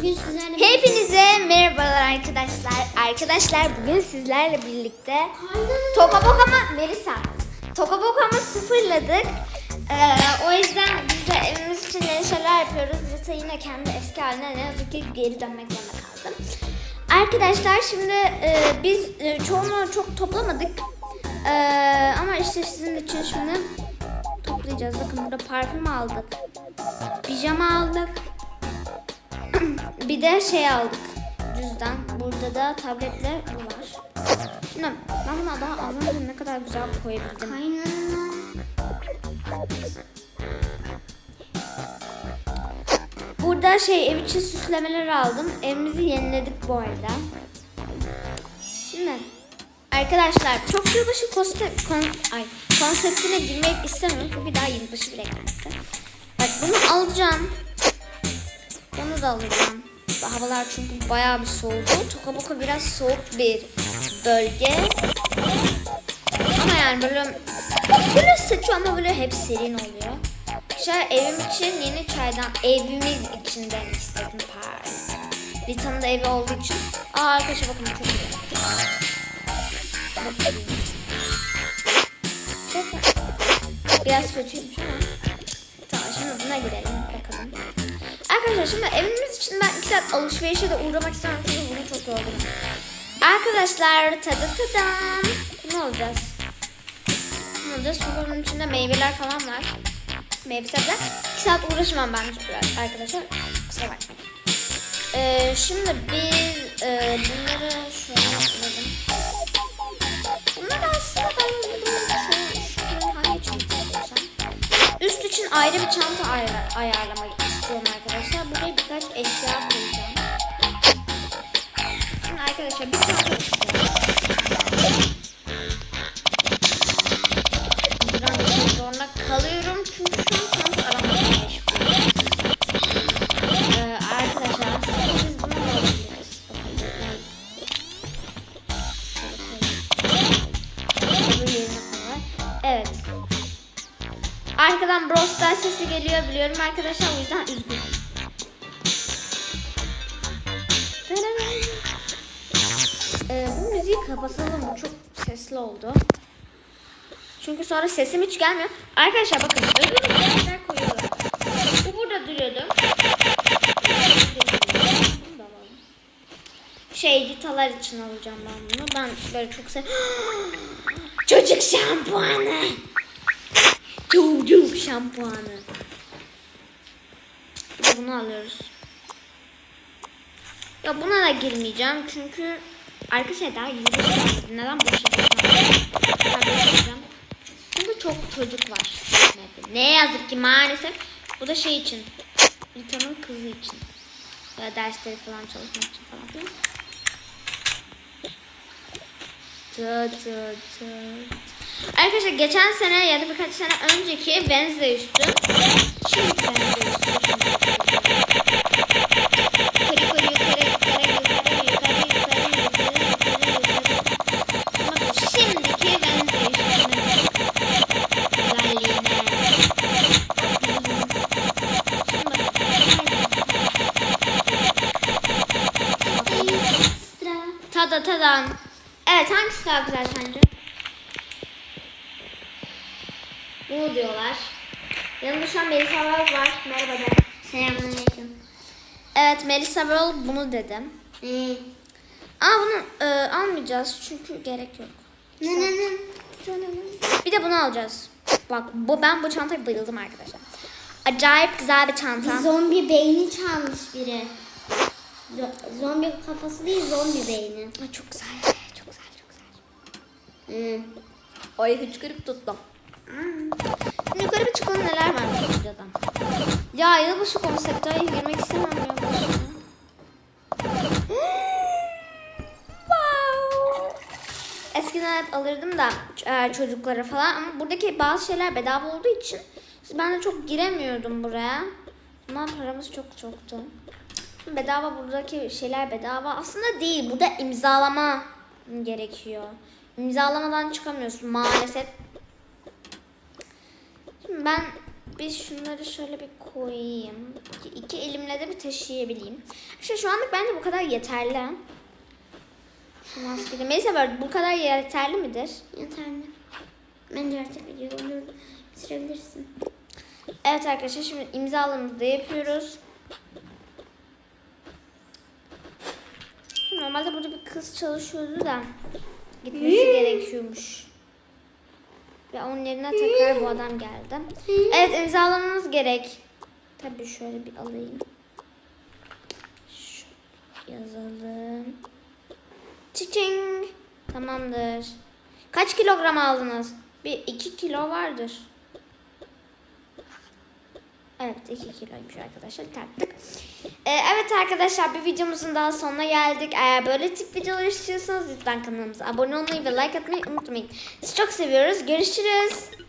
Bugün sizlerle Hepinize merhabalar arkadaşlar. Arkadaşlar bugün sizlerle birlikte Toka Boka mı? Melisa. Toka Boka mı sıfırladık. Ee, o yüzden biz de evimiz için yeni şeyler yapıyoruz. Rita yine kendi eski haline ne yazık ki geri dönmek zorunda kaldım. Arkadaşlar şimdi e, biz e, çoğunu çok toplamadık. E, ama işte sizin için şimdi toplayacağız. Bakın burada parfüm aldık. Pijama aldık. Bir de şey aldık. Cüzdan. Burada da tabletle bu var. Şimdi ben buna daha az önce ne kadar güzel koyabildim. Kaynana. Burada şey ev için süslemeler aldım. Evimizi yeniledik bu arada. Şimdi arkadaşlar çok yılbaşı konsept, kon, ay, konseptine girmek istemiyorum çünkü daha yılbaşı bile geldi. Bak bunu alacağım. Bunu da alacağım. Havalar çünkü bayağı bir soğudu. Tokaboka biraz soğuk bir bölge. Ama yani böyle böyle sıçıyor ama böyle hep serin oluyor. İşte evim için yeni çaydan evimiz için demek istedim pardon. Rita'nın da evi olduğu için. Aa arkadaşlar bakın çok iyi. Biraz kötüymüş ama. Tamam şimdi buna girelim bakalım. Arkadaşlar şimdi evimiz için ben iki saat alışverişe de uğramak istiyorum çünkü bunu çok yoruldum. Arkadaşlar tadı tadam. Ne alacağız? Ne alacağız? Çünkü bunun içinde meyveler falan var. Meyve sebze. İki saat uğraşamam ben arkadaşlar. Kusura bakmayın. Ee, şimdi biz e, bunları şöyle yapalım. Bunları aslında ben şu, şu hangi çanta? Üst için ayrı bir çanta ayar, arkadaşlar. Buraya birkaç eşya koyacağım. Şimdi arkadaşlar bir istiyorum. Buradan zorunda kalıyorum çünkü şu an meşgulüm. Ee, arkadaşlar. Evet. Arkadan Brawl Stars sesi geliyor biliyorum arkadaşlar o yüzden üzgünüm. Müziği kapatalım bu çok sesli oldu. Çünkü sonra sesim hiç gelmiyor. Arkadaşlar bakın öbür koyuyorlar. Bu burada duruyordu. Şey ditalar için alacağım ben bunu. Ben böyle çok sev... Çocuk şampuanı. Çocuk şampuanı. Bunu alıyoruz. Ya buna da girmeyeceğim çünkü arkadaşlar daha yeni bir şey yapmadım. Neden boşa boşuna Çünkü çok çocuk var. Ne yazık ki maalesef. Bu da şey için. Rita'nın kızı için. Ya dersleri falan çalışmak için falan filan. Tı tı tı. Arkadaşlar geçen sene ya da birkaç sene önceki Wednesday üstü. Şimdi Wednesday üstü. Tada tadan. Evet hangisi daha güzel sence? Bu diyorlar. Yanımda şu an Melisa World var. Merhaba de. Selamünaleyküm. Evet Melisa World bunu dedim. Ee, Ama bunu e, almayacağız çünkü gerek yok. ne ne ne? Bir de bunu alacağız. Bak bu ben bu çantaya bayıldım arkadaşlar. Acayip güzel bir çanta. Bir zombi beyni çalmış biri. Zo- zombi kafası değil zombi beyni. Ay, çok güzel. Çok güzel. Çok güzel. Ee, Ay hıçkırık tuttum. Hmm. Şimdi yukarı bir çıkalım neler var bu videoda. Ya yılbaşı konsepte ay girmek istemem yılbaşına. wow. Eskiden hep alırdım da e, çocuklara falan ama buradaki bazı şeyler bedava olduğu için ben de çok giremiyordum buraya. Ama paramız çok çoktu. Bedava buradaki şeyler bedava. Aslında değil. Burada imzalama gerekiyor. İmzalamadan çıkamıyorsun maalesef. Şimdi ben bir şunları şöyle bir koyayım. İki, iki elimle de bir taşıyabileyim. İşte şu anlık bence bu kadar yeterli. Şu maskeyi. Neyse böyle bu kadar yeterli midir? Yeterli. Bence artık videoyu bitirebilirsin. Evet arkadaşlar şimdi imzalarımızı da yapıyoruz. Normalde burada bir kız çalışıyordu da gitmesi gerekiyormuş. Ve onun yerine tekrar bu adam geldi. Evet imzalamamız gerek. Tabii şöyle bir alayım. Şöyle yazalım. Çiçing. Tamamdır. Kaç kilogram aldınız? Bir iki kilo vardır. Evet 2 kiloymuş arkadaşlar taktık. Ee, evet arkadaşlar bir videomuzun daha sonuna geldik. Eğer böyle tip videolar istiyorsanız lütfen kanalımıza abone olmayı ve like atmayı unutmayın. Sizi çok seviyoruz. Görüşürüz.